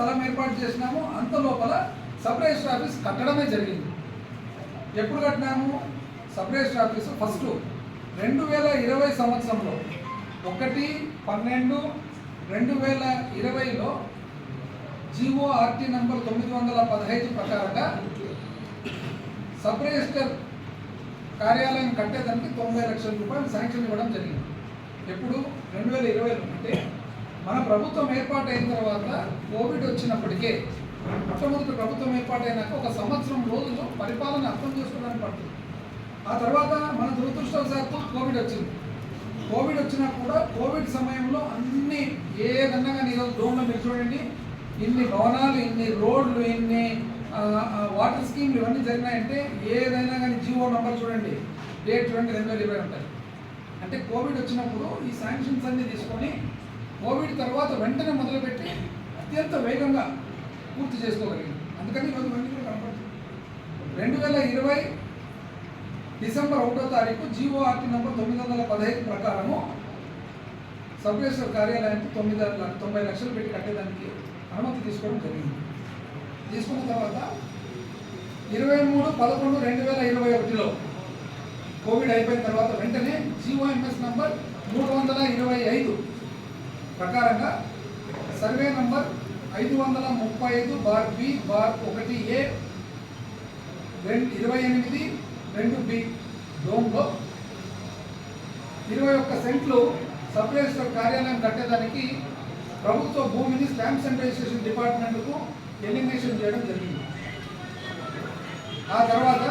స్థలం ఏర్పాటు చేసినాము అంత లోపల సబ్ రిజిస్టర్ ఆఫీస్ కట్టడమే జరిగింది. ఎప్పుడు కట్టినాము? సబ్ రిజిస్టర్ ఆఫీస్ ఫస్ట్ రెండు వేల ఇరవై సంవత్సరంలో. ఒకటి పన్నెండు రెండు వేల ఇరవైలో జిఓఆర్టీ నెంబర్ నంబర్ తొమ్మిది వందల పదహైదు ప్రకారంగా సబ్ రిజిస్టర్ కార్యాలయం కట్టేదానికి తొంభై లక్షల రూపాయలు శాంక్షన్ ఇవ్వడం జరిగింది. ఎప్పుడు? రెండు వేల ఇరవైలో. అంటే మన ప్రభుత్వం ఏర్పాటైన తర్వాత కోవిడ్ వచ్చినప్పటికే మొట్టమొదటి ప్రభుత్వం ఏర్పాటైనాక ఒక సంవత్సరం రోజులు పరిపాలన అర్థం చేసుకోవడానికి పడుతుంది. ఆ తర్వాత మన దురదృష్టవశాత్తు కోవిడ్ వచ్చింది. కోవిడ్ వచ్చినా కూడా కోవిడ్ సమయంలో అన్ని ఏదన్నా కానీ ఈరోజు డ్రోన్లో మీరు చూడండి ఇన్ని భవనాలు ఇన్ని రోడ్లు ఇన్ని వాటర్ స్కీమ్లు ఇవన్నీ జరిగినాయంటే ఏదైనా కానీ జియో నంబర్ చూడండి డేట్ చూడండి రెండు వేల ఇరవై ఉంటాయి అంటే కోవిడ్ వచ్చినప్పుడు ఈ శాంక్షన్స్ అన్ని తీసుకొని కోవిడ్ తర్వాత వెంటనే మొదలుపెట్టి అత్యంత వేగంగా పూర్తి చేసుకోగలిగింది అందుకని ఈరోజు మంది కూడా కనపడుతుంది. రెండు వేల ఇరవై డిసెంబర్ ఒకటో తారీఖు జీవోఆర్టీ నెంబర్ తొమ్మిది వందల పదహైదు ప్రకారము సబ్ కార్యాలయానికి తొమ్మిది తొంభై లక్షలు పెట్టి కట్టేదానికి అనుమతి తీసుకోవడం జరిగింది. తీసుకున్న తర్వాత ఇరవై మూడు పదకొండు రెండు వేల ఇరవై ఒకటిలో కోవిడ్ అయిపోయిన తర్వాత వెంటనే జీఓఎంఎస్ నంబర్ మూడు వందల ఇరవై ఐదు ప్రకారంగా సర్వే నంబర్ ఐదు వందల ముప్పై ఐదు బార్ బి బార్ ఒకటి ఏ రెండు ఇరవై ఎనిమిది రెండు బి. డోమ్లో ఇరవై ఒక్క సెంట్లు సబ్ రిజిస్టర్ కార్యాలయం కట్టేదానికి ప్రభుత్వ భూమిని స్టాంప్స్ అండ్ రిజిస్ట్రేషన్ డిపార్ట్మెంట్కు ఎలిమినేషన్ చేయడం జరిగింది. ఆ తర్వాత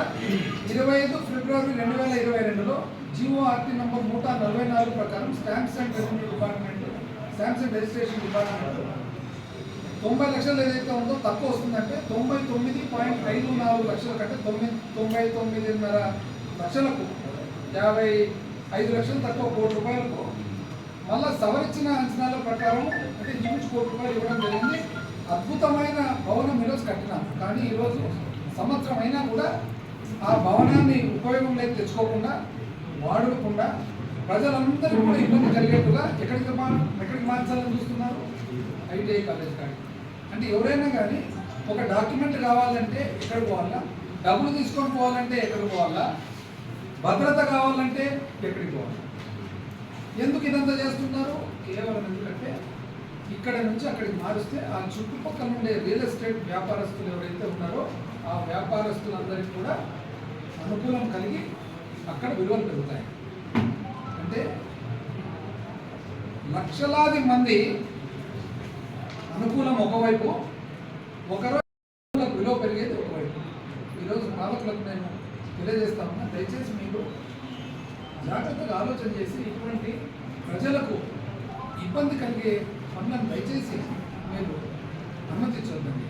ఇరవై ఐదు ఫిబ్రవరి రెండు వేల ఇరవై రెండులో జీఓఆర్టీ నంబర్ నూట నలభై నాలుగు ప్రకారం stamps and revenue department Samsung registration department తొంభై లక్షలు ఏదైతే ఉందో తక్కువ వస్తుందంటే తొంభై తొమ్మిది పాయింట్ ఐదు నాలుగు లక్షల కంటే తొమ్మిది తొంభై తొమ్మిదిన్నర లక్షలకు యాభై ఐదు లక్షలు తక్కువ కోటి రూపాయలకు మళ్ళా సవరించిన అంచనాల ప్రకారం అంటే ఇంచుమించు కోటి రూపాయలు ఇవ్వడం జరిగింది. అద్భుతమైన భవనం ఈరోజు కట్టినాం. కానీ ఈరోజు సంవత్సరం అయినా కూడా ఆ భవనాన్ని ఉపయోగంలోకి తెచ్చుకోకుండా వాడుకోకుండా ప్రజలందరికీ కూడా ఇబ్బంది కలిగేట్టుగా ఎక్కడికి మా ఎక్కడికి మార్చాలని చూస్తున్నారు? ఐటీఐ కాలేజ్ కానీ అంటే ఎవరైనా కానీ ఒక డాక్యుమెంట్ కావాలంటే ఎక్కడ పోవాలా? డబ్బులు తీసుకొని పోవాలంటే ఎక్కడ పోవాలా? భద్రత కావాలంటే ఎక్కడికి పోవాలి? ఎందుకు ఇదంతా చేస్తున్నారు? కేవలం ఎందుకంటే ఇక్కడ నుంచి అక్కడికి మారిస్తే ఆ చుట్టుపక్కల ఉండే రియల్ ఎస్టేట్ వ్యాపారస్తులు ఎవరైతే ఉన్నారో ఆ వ్యాపారస్తులందరికీ కూడా అనుకూలం కలిగి అక్కడ విలువలు పెరుగుతాయి. అంటే లక్షలాది మంది అనుకూలం ఒకవైపు ఒకరోజు విలువ పెరిగేది ఒకవైపు. ఈరోజు పాలకులకు నేను తెలియజేస్తామన్నా దయచేసి మీరు జాగ్రత్తగా ఆలోచన చేసి ఇటువంటి ప్రజలకు ఇబ్బంది కలిగే పనులను దయచేసి మీరు అనుమతించొద్దండి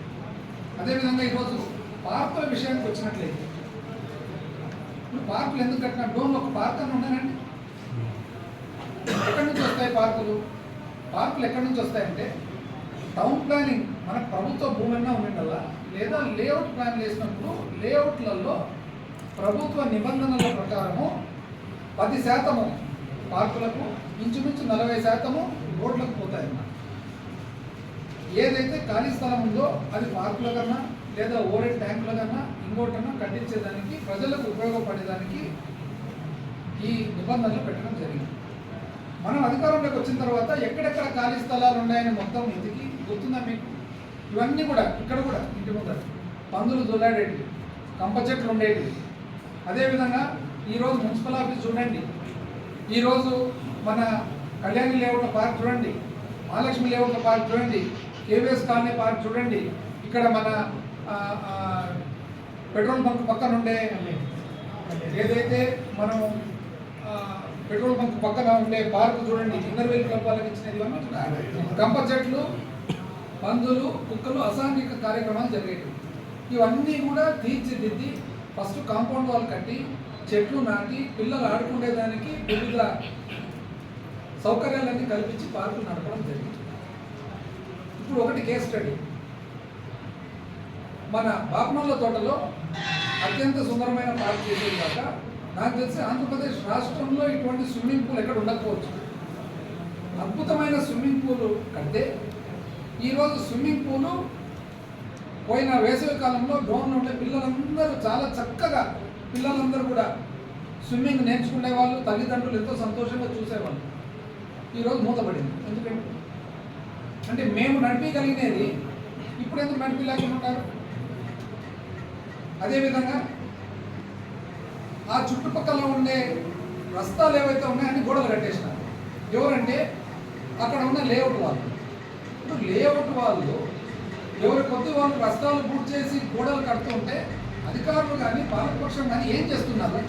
అదేవిధంగా ఈరోజు పార్కుల విషయానికి వచ్చినట్లయితే ఇప్పుడు పార్కులు ఎందుకు కట్టినా డోన్లో ఒక పార్క్ అని ఉన్నానండి ఎక్కడి నుంచి వస్తాయి పార్కులు? పార్కులు ఎక్కడి నుంచి వస్తాయంటే టౌన్ ప్లానింగ్ మన ప్రభుత్వ భూమన్నా ఉండేటల్లా లేదా లేఅవుట్ ప్లాన్ చేసినప్పుడు లేఅవుట్లలో ప్రభుత్వ నిబంధనల ప్రకారము పది శాతము పార్కులకు ఇంచుమించు నలభై శాతము రోడ్లకు పోతాయన్నమాట. ఏదైతే ఖాళీ స్థలం ఉందో అది పార్కుల కన్నా లేదా ఓరెడ్ ట్యాంకుల కన్నా ఇంకోటన్నా కట్టించేదానికి ప్రజలకు ఉపయోగపడేదానికి ఈ నిబంధనలు పెట్టడం జరిగింది. మనం అధికారంలోకి వచ్చిన తర్వాత ఎక్కడెక్కడ ఖాళీ స్థలాలు ఉన్నాయని మొత్తం ఇంటికి గుర్తుందా మీకు? ఇవన్నీ కూడా ఇక్కడ కూడా ఇంటి ముందర. పందులు దొల్లాడేటివి కంప చెట్లు ఉండేటివి. అదేవిధంగా ఈరోజు మున్సిపల్ ఆఫీస్ చూడండి. ఈరోజు మన కళ్యాణి లేఅవుట్ పార్క్ చూడండి. మహాలక్ష్మి లేఅవుట్ పార్క్ చూడండి. కేవీఎస్ కాలనీ పార్క్ చూడండి. ఇక్కడ మన పెట్రోల్ బంక్ పక్కన ఉండే ఏదైతే మనం పెట్రోల్ బంక్ పక్కన ఉండే పార్క్ చూడండి ఇన్నర్వేల్ క్లబ్ ఇచ్చినది కంప చెట్లు పందులు కుక్కలు అసాంఘిక కార్యక్రమాలు జరిగేవి. ఇవన్నీ కూడా తీర్చిదిద్ది ఫస్ట్ కాంపౌండ్ వాల్ కట్టి చెట్లు నాటి పిల్లలు ఆడుకునేదానికి వివిధ సౌకర్యాలన్నీ కల్పించి పార్కులు నడపడం జరిగింది. ఇప్పుడు ఒకటి కేస్ స్టడీ మన బాపమల్ల తోటలో అత్యంత సుందరమైన పార్క్ చేసేది కాక నాకు తెలిసి ఆంధ్రప్రదేశ్ రాష్ట్రంలో ఇటువంటి స్విమ్మింగ్ పూల్ ఎక్కడ ఉండకపోవచ్చు. అద్భుతమైన స్విమ్మింగ్ పూల్ కడితే ఈరోజు స్విమ్మింగ్ పూలు పోయిన వేసవి కాలంలో డ్రోన్ ఉండే పిల్లలందరూ చాలా చక్కగా పిల్లలందరూ కూడా స్విమ్మింగ్ నేర్చుకునే వాళ్ళు తల్లిదండ్రులు ఎంతో సంతోషంగా చూసేవాళ్ళు. ఈరోజు మూతపడింది. ఎందుకంటే అంటే మేము నడిపించగలిగినది ఇప్పుడు ఎందుకు నడిపించలేకుండా ఉంటారు? అదేవిధంగా ఆ చుట్టుపక్కల ఉండే రస్తాలు ఏవైతే ఉన్నాయో గోడలు కట్టేసినారు. ఎవరంటే అక్కడ ఉన్న లేఅవుట్ వాళ్ళు. ఇప్పుడు లేఅవుట్ వాళ్ళు ఎవరి కొద్ది వాళ్ళు రస్తాలు పూర్తి చేసి గోడలు కడుతుంటే అధికారులు కానీ పాలకపక్షం కానీ ఏం చేస్తున్నారు?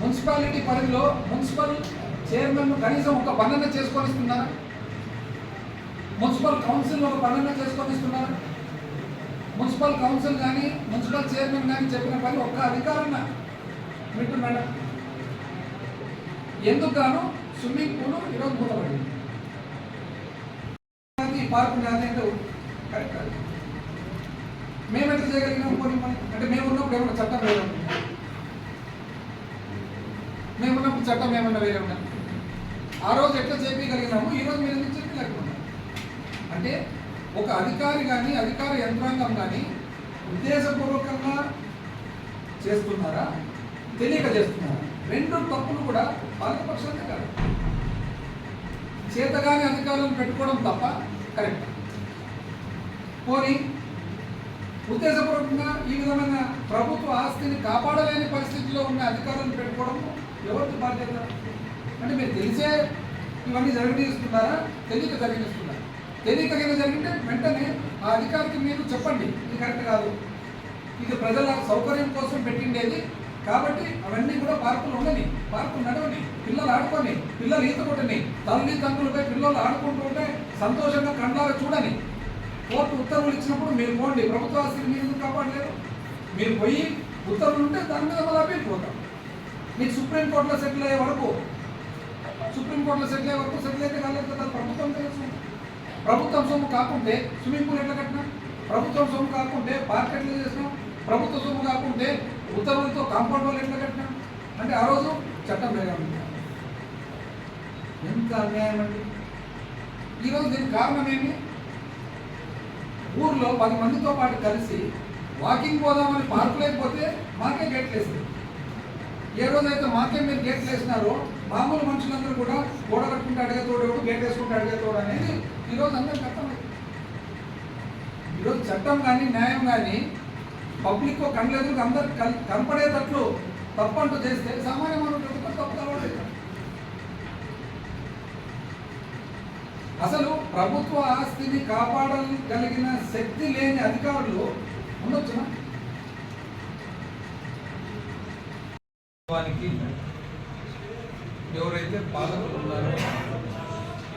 మున్సిపాలిటీ పరిధిలో మున్సిపల్ చైర్మన్ కనీసం ఒక పన్నెండు చేసుకొని ఇస్తున్నారా మున్సిపల్ కౌన్సిల్ ఒక పన్నెండు చేసుకొని ఇస్తున్నారా మున్సిపల్ కౌన్సిల్ కానీ మున్సిపల్ చైర్మన్ కానీ చెప్పిన పని ఒక్క అధికారం మేడం. ఎందుకు గాను స్విమ్మింగ్ పూల్ ఈరోజు మూతపడింది. ఈ పార్క్ నాది కరెక్ట్ కాదు. మేము ఎట్లా చేయగలిగినాం? కొన్ని అంటే మేము ఉన్నప్పుడు ఏమన్నా చట్టం వేరే ఉందా? మేము ఉన్నప్పుడు చట్టం ఏమన్నా వేరే ఆ రోజు ఎట్లా చేయగలిగినాము ఈ రోజు మీరు ఎందుకు చెప్పలేకుండా అంటే ఒక అధికారి కానీ అధికార యంత్రాంగం కానీ ఉద్దేశపూర్వకంగా చేస్తున్నారా? తెలియక చేస్తున్నారా? రెండు తప్పులు కూడా పాలకపక్షాలే కాదు. చేతగాని అధికారులను పెట్టుకోవడం తప్ప కరెక్ట్. పోనీ ఉద్దేశపూర్వకంగా ఈ విధమైన ప్రభుత్వ ఆస్తిని కాపాడలేని పరిస్థితిలో ఉన్న అధికారులను పెట్టుకోవడం ఎవరికి బాధ్యత? అంటే మీరు తెలిసే ఇవన్నీ జరిగిస్తున్నారా తెలియక జరిగిస్తున్నారా తెలియక కనుక జరిగితే వెంటనే ఆ అధికారికి మీరు చెప్పండి. ఇది కరెక్ట్ కాదు. ఇది ప్రజల సౌకర్యం కోసం పెట్టిండేది. కాబట్టి అవన్నీ కూడా పార్కులు ఉండని పార్కులు నడవని పిల్లలు ఆడుకొని పిల్లలు ఈత కొట్టని తల్లి తండ్రులపై పిల్లలు ఆడుకుంటూ ఉంటే సంతోషంగా కండ్లాగా చూడని. కోర్టు ఉత్తర్వులు ఇచ్చినప్పుడు మీరు పోండి. ప్రభుత్వ ఆస్తిని మీరు ఎందుకు కాపాడలేరు? మీరు పోయి ఉత్తర్వులు ఉంటే దాని మీద మళ్ళీ అప్పీల్ పోతాం. మీకు సుప్రీంకోర్టులో సెటిల్ అయ్యే వరకు సుప్రీంకోర్టులో సెటిల్ అయ్యే వరకు సెటిల్ అయితే కాలేదు కదా. ప్రభుత్వం తెలుసు. ప్రభుత్వం సొమ్ము కాకుంటే స్విమ్మింగ్ పూల్ ఎట్లా కట్టినా? ప్రభుత్వం సొమ్ము కాకుంటే పార్క్ ఎట్లా చేసినాం? ప్రభుత్వ సొమ్ము కాకుంటే ఉత్తర్వులతో కాంపౌండ్ వాళ్ళు ఎట్లా కట్టినాం? అంటే ఆ రోజు చట్టం లేదా ఉంది ఎంత అన్యాయం అండి. ఈరోజు దీనికి కారణం ఏమి ఊర్లో పది మందితో పాటు కలిసి వాకింగ్ పోదామని పార్క్ లేకపోతే మాకే గేట్లు వేసింది. ఏ రోజైతే మాకే మీరు గేట్లు వేసినారో మామూలు మనుషులందరూ కూడా గోడ కట్టుకుంటే అడిగేతోడు ఎవడు గేట్ వేసుకుంటే అడిగేతోడు అనేది ఈరోజు అందరికి అర్థమైంది ఈరోజు చట్టం కానీ న్యాయం కానీ పబ్లిక్ కళ్ళెదురు అందరు కల్- కనపడేటట్లు తప్పంటూ చేస్తే సామాన్య మానవుడు తప్పు కావలేదు అసలు ప్రభుత్వ ఆస్తిని కాపాడగలిగిన శక్తి లేని అధికారులు ఉండొచ్చునా? ఎవరైతే పాలకులు ఉన్నారో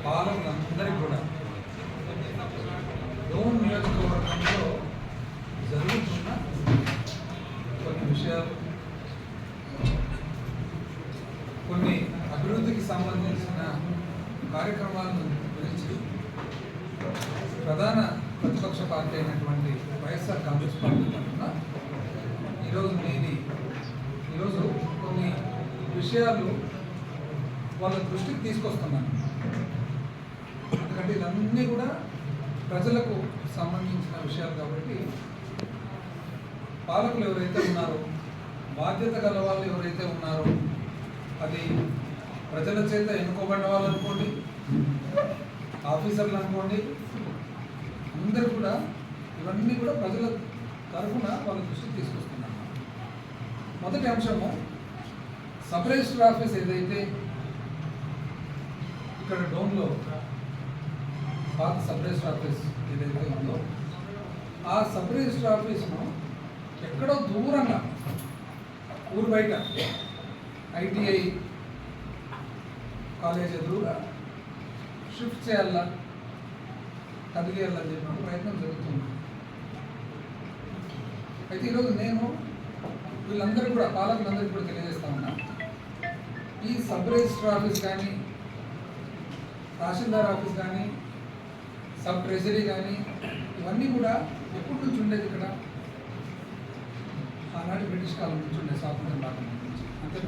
పాలకులందరికీ కూడా డోన్ నియోజకవర్గంలో జరుగుతున్న కొన్ని విషయాలు కొన్ని అభివృద్ధికి సంబంధించిన కార్యక్రమాలను గురించి ప్రధాన ప్రతిపక్ష పార్టీ అయినటువంటి వైఎస్ఆర్ కాంగ్రెస్ పార్టీ తరఫున ఈరోజు నేను ఈరోజు కొన్ని విషయాలు వాళ్ళ దృష్టికి తీసుకొస్తున్నాను. ఎందుకంటే ఇవన్నీ కూడా ప్రజలకు సంబంధించిన విషయాలు కాబట్టి పాలకులు ఎవరైతే ఉన్నారో బాధ్యత గల వాళ్ళు ఎవరైతే ఉన్నారో అది ప్రజల చేత ఎన్నుకోబడిన వాళ్ళు అనుకోండి ఆఫీసర్లు అనుకోండి అందరు కూడా ఇవన్నీ కూడా ప్రజల తరఫున వాళ్ళ దృష్టికి తీసుకొస్తున్నారు మొదటి అంశము సబ్ రిజిస్టర్ ఆఫీస్ ఏదైతే ఇక్కడ డౌన్లో పాత సబ్ రిజిస్టర్ ఆఫీస్ ఏదైతే ఉందో ఆ సబ్ రిజిస్టర్ ఆఫీస్ను ఎక్కడో దూరంగా ఊరు బయట ఐటీఐ కాలేజ్ ఎదురుగా షిఫ్ట్ చేయాలా కదిలేయాలని చెప్పి ప్రయత్నం జరుగుతుంది. అయితే ఈరోజు నేను వీళ్ళందరూ కూడా పాలకులందరికీ కూడా తెలియజేస్తా ఉన్నా ఈ సబ్ రిజిస్టర్ ఆఫీస్ కానీ తహసీల్దార్ ఆఫీస్ కానీ సబ్ ట్రెజరీ కానీ ఇవన్నీ కూడా ఎప్పటి నుంచి ఉండేది ఇక్కడ? ఆనాటి బ్రిటిష్ కాలం నుంచి ఉండే స్వాతంత్రం రాకముందు నుంచి అంతే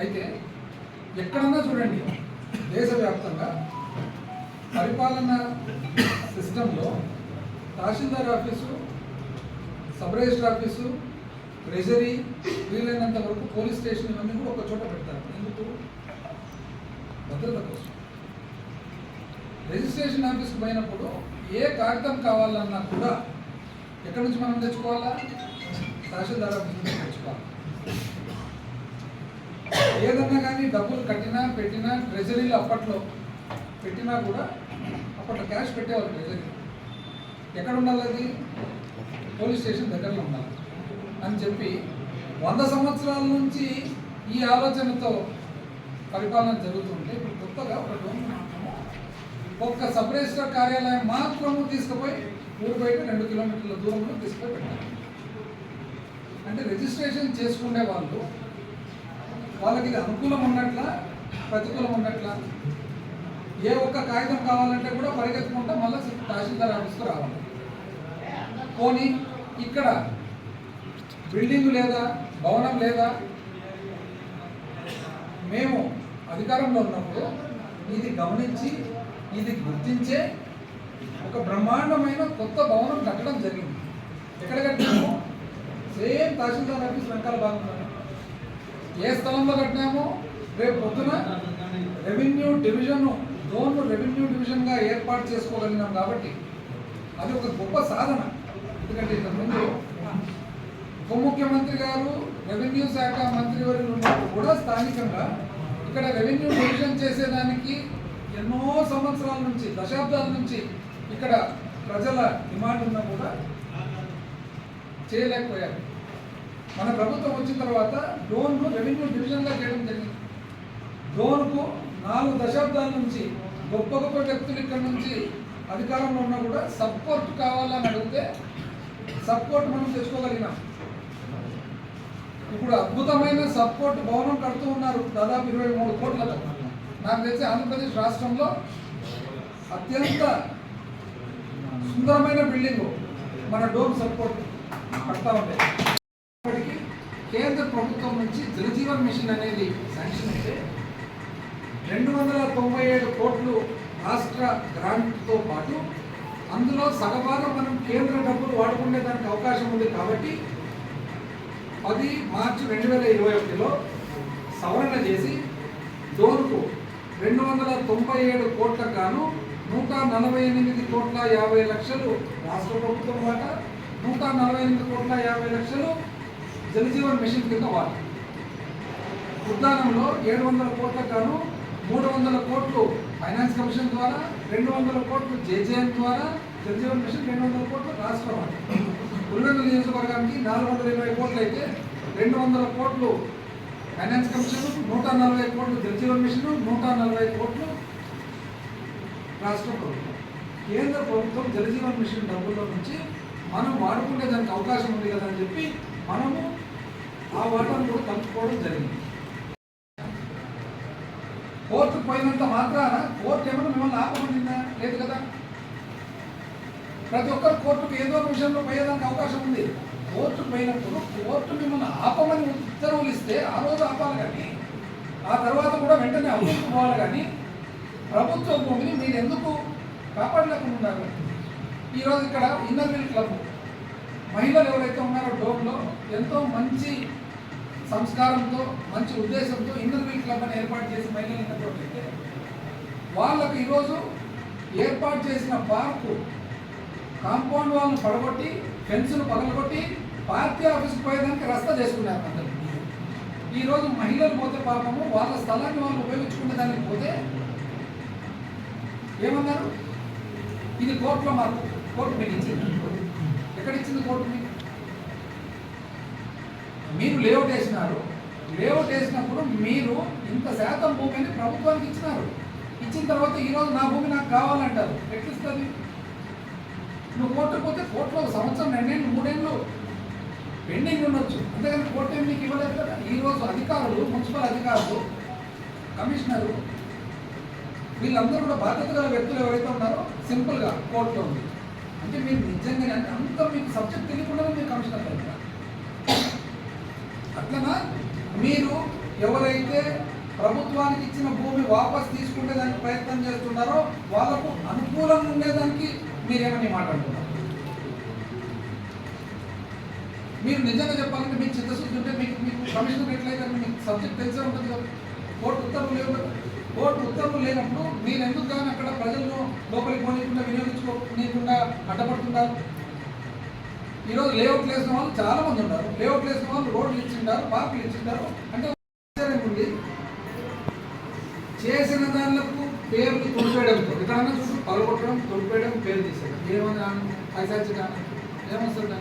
అయితే ఎక్కడన్నా చూడండి దేశవ్యాప్తంగా పరిపాలన సిస్టంలో tahsildar office sub register office treasury వీలైనంత వరకు పోలీస్ స్టేషన్ ఇవన్నీ కూడా ఒక చోట పెడతారు. ఎందుకు? భద్రత కోసం. రిజిస్ట్రేషన్ ఆఫీస్కి పోయినప్పుడు ఏ కాగితం కావాలన్నా కూడా ఎక్కడి నుంచి మనం తెచ్చుకోవాలా? తహసీల్దార్ ఆఫీస్ నుంచి తెచ్చుకోవాలి. ఏదన్నా కానీ డబ్బులు కట్టినా పెట్టినా ట్రెజరీలో అప్పట్లో పెట్టినా కూడా అప్పట్లో క్యాష్ పెట్టేవాళ్ళు ట్రెజరీ. ఎక్కడ ఉండాలి అది? పోలీస్ స్టేషన్ దగ్గరలో ఉండాలి అని చెప్పి వంద సంవత్సరాల నుంచి ఈ ఆలోచనతో పరిపాలన జరుగుతుంటే ఇప్పుడు కొత్తగా ఒక ఒక్క సబ్ రిజిస్టర్ కార్యాలయం మాత్రము తీసుకుపోయి ఊరు బయట రెండు కిలోమీటర్ల దూరంలో తీసుకుపోయి పెట్టారు అంటే రిజిస్ట్రేషన్ చేసుకునే వాళ్ళు వాళ్ళకి ఇది అనుకూలం ఉన్నట్ల ప్రతికూలం ఉన్నట్ల? ఏ ఒక్క కాగితం కావాలంటే కూడా పరిగెత్తుకుంటా మళ్ళీ తహసీల్దార్ ఆఫీస్కు రావాలి. పోనీ ఇక్కడ బిల్డింగ్ లేదా భవనం లేదా? మేము అధికారంలో ఉన్నప్పుడు ఇది గమనించి ఇది గుర్తించే ఒక బ్రహ్మాండమైన కొత్త భవనం కట్టడం జరిగింది. ఎక్కడ కట్టినాము? సేమ్ తహసీల్దార్ ఆఫీస్ వెనకాల భాగంలో ఏ స్థలంలో కట్టినామో? రేపు పొద్దున రెవెన్యూ డివిజన్ జోన్ రెవెన్యూ డివిజన్గా ఏర్పాటు చేసుకోగలిగినాం కాబట్టి అది ఒక గొప్ప సాధన. ఎందుకంటే ఇంతకుముందు ఉప ముఖ్యమంత్రి గారు రెవెన్యూ శాఖ మంత్రివర్యులు ఉన్నప్పుడు కూడా స్థానికంగా ఇక్కడ రెవెన్యూ డివిజన్ చేసేదానికి ఎన్నో సంవత్సరాల నుంచి దశాబ్దాల నుంచి ఇక్కడ ప్రజల డిమాండ్ ఉన్నా కూడా చేయలేకపోయారు. మన ప్రభుత్వం వచ్చిన తర్వాత లోన్ను రెవెన్యూ డివిజన్గా చేయడం జరిగింది. లోన్కు నాలుగు దశాబ్దాల నుంచి గొప్ప గొప్ప వ్యక్తులు ఇక్కడ నుంచి అధికారంలో ఉన్నా కూడా సపోర్ట్ కావాలని అడిగితే సపోర్ట్ మనం తెచ్చుకోగలిగినాం. ఇప్పుడు అద్భుతమైన సపోర్ట్ భవనం కడుతూ ఉన్నారు దాదాపు ఇరవై మూడు కోట్లతో. నాకు తెలిసి ఆంధ్రప్రదేశ్ రాష్ట్రంలో అత్యంత సుందరమైన బిల్డింగ్ మన డోమ్ సపోర్ట్ పడతా ఉంటాయి ఇప్పటికీ కేంద్ర ప్రభుత్వం నుంచి జలజీవన్ మిషన్ అనేది శాంక్షన్ అయితే రెండు వందల తొంభై ఏడు కోట్లు రాష్ట్ర గ్రాంట్తో పాటు అందులో సగభాగం మనం కేంద్ర డబ్బులు వాడుకునే దానికి అవకాశం ఉంది కాబట్టి పది మార్చి రెండు వేల ఇరవై ఒకటిలో సవరణ చేసి డోన్కు రెండు వందల తొంభై ఏడు కోట్లకు గాను నూట నలభై ఎనిమిది కోట్ల యాభై లక్షలు రాష్ట్ర ప్రభుత్వం వాటా. నూట నలభై ఎనిమిది కోట్ల యాభై లక్షలు జలజీవన్ మిషన్ కింద వాట. ఉద్దానంలో ఏడు వందల కోట్లకు గాను మూడు వందల కోట్లు ఫైనాన్స్ కమిషన్ ద్వారా రెండు వందల కోట్లు జేజేఎం ద్వారా జలజీవన్ మిషన్ రెండు వందల కోట్లు రాష్ట్ర వాట. పులివెందుల నియోజకవర్గానికి నాలుగు వందల ఇరవై కోట్లు అయితే రెండు వందల కోట్లు ఫైనాన్స్ కమిషన్ నూట నలభై కోట్లు జలజీవన్ మిషన్ నూట నలభై కోట్లు రాష్ట్ర ప్రభుత్వం. కేంద్ర ప్రభుత్వం జలజీవన్ మిషన్ డబ్బుల్లో నుంచి మనం వాడుకునే దానికి అవకాశం ఉంది కదా అని చెప్పి మనము ఆ వాటాను కూడా తప్పుకోవడం జరిగింది. కోర్టు పోయినంత మాత్రాన కోర్టు ఏమన్నా మిమ్మల్ని ఆపమనిందా లేదు కదా. ప్రతి ఒక్కరు కోర్టుకు ఏదో ఒక విషయంలో పోయేదానికి అవకాశం ఉంది. కోర్టు పోయినప్పుడు కోర్టు మిమ్మల్ని ఆపమని ఉత్తర్వులు ఇస్తే ఆ రోజు ఆపాలి కానీ ఆ తర్వాత కూడా వెంటనే అవ్వుకోవాలి కానీ ప్రభుత్వ భూమిని మీరు ఎందుకు కాపాడలేకుండా ఉన్నారు? ఈరోజు ఇక్కడ ఇన్నర్ వీల్ క్లబ్ మహిళలు ఎవరైతే ఉన్నారో డోమ్లో ఎంతో మంచి సంస్కారంతో మంచి ఉద్దేశంతో ఇన్నర్ వీల్ క్లబ్ అని ఏర్పాటు చేసి మహిళలు ఉన్నట్లయితే వాళ్ళకు ఈరోజు ఏర్పాటు చేసిన పార్కు కాంపౌండ్ వాళ్ళని పడగొట్టి ఫెన్స్ను పగలగొట్టి పార్టీ ఆఫీస్కి పోయేదానికి రస్తా చేసుకున్నారు అందరు. ఈరోజు మహిళలు పోతే పాపము వాళ్ళ స్థలాన్ని వాళ్ళు ఉపయోగించుకునే దానికి పోతే ఏమన్నారు? ఇది కోర్టులో మాకు కోర్టు మీకు ఇచ్చింది ఎక్కడ ఇచ్చింది కోర్టు మీకు మీరు లేఅవుట్ వేసినారు. లేఅవుట్ వేసినప్పుడు మీరు ఇంత శాతం భూమిని ప్రభుత్వానికి ఇచ్చినారు. ఇచ్చిన తర్వాత ఈరోజు నా భూమి నాకు కావాలంటారు. ఎట్లిస్తుంది నువ్వు కోర్టు పోతే కోర్టులో ఒక సంవత్సరం రెండేళ్ళు మూడేళ్ళు పెండింగ్ ఉండొచ్చు. అంతేగాని కోర్టు ఏం నీకు ఇవ్వలేదు కదా? ఈరోజు అధికారులు మున్సిపల్ అధికారులు కమిషనరు వీళ్ళందరూ కూడా బాధ్యత గల వ్యక్తులు ఎవరైతే ఉన్నారో సింపుల్గా కోర్టులో ఉంది అంటే మీరు నిజంగానే అంటే అంత మీకు సబ్జెక్ట్ తెలియకుండానే మీరు కమిషనర్ అవుతారు అట్లనా? మీరు ఎవరైతే ప్రభుత్వానికి ఇచ్చిన భూమి వాపస్ తీసుకునే దానికి ప్రయత్నం చేస్తున్నారో వాళ్ళకు అనుకూలంగా ఉండేదానికి మీరేమని మాట్లాడుతున్నారు? మీరు నిజంగా చెప్పాలంటే మీకు చిత్తశుద్ధి ఉంటే మీకు మీకు కమిషన్ ఎట్లయితే మీకు సబ్జెక్ట్ తెలిసే ఉంటుంది కదా. కోర్టు ఉత్తర్వులు లేవు కదా. కోర్టు ఉత్తర్వులు లేనప్పుడు మీరు ఎందుకు కానీ అక్కడ ప్రజలను లోపలికి పోనీయకుండా వినియోగించుకోనీయకుండా అడ్డపడుతున్నారు ఈరోజు లేఅవుట్ వేసిన వాళ్ళు చాలా మంది ఉన్నారు లేఅవుట్ వేసిన వాళ్ళు రోడ్లు ఇచ్చింటారు పార్కులు ఇచ్చింటారు. అంటే ఉంది చేసిన దానిలకు పేర్లు తుడిపేయడంతో ఎక్కడన్నా పగలగొట్టడం పలగొట్టడం పేరు తీసేయడం. ఏమన్నా పైసాచి కానీ ఏమొస్తుంది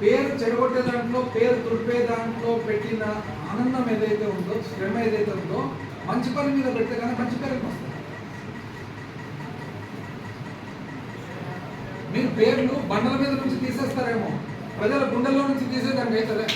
పేరు చెడగొట్టే దాంట్లో పేరు తుడిపే దాంట్లో పెట్టిన ఆనందం ఏదైతే ఉందో శ్రమ ఏదైతే ఉందో మంచి పని మీద పెడితే కానీ మంచి పేరు వస్తుంది. మీరు పేర్లు బండల మీద నుంచి తీసేస్తారేమో. ప్రజల గుండెల్లో నుంచి తీసేదానికి అవుతుందా?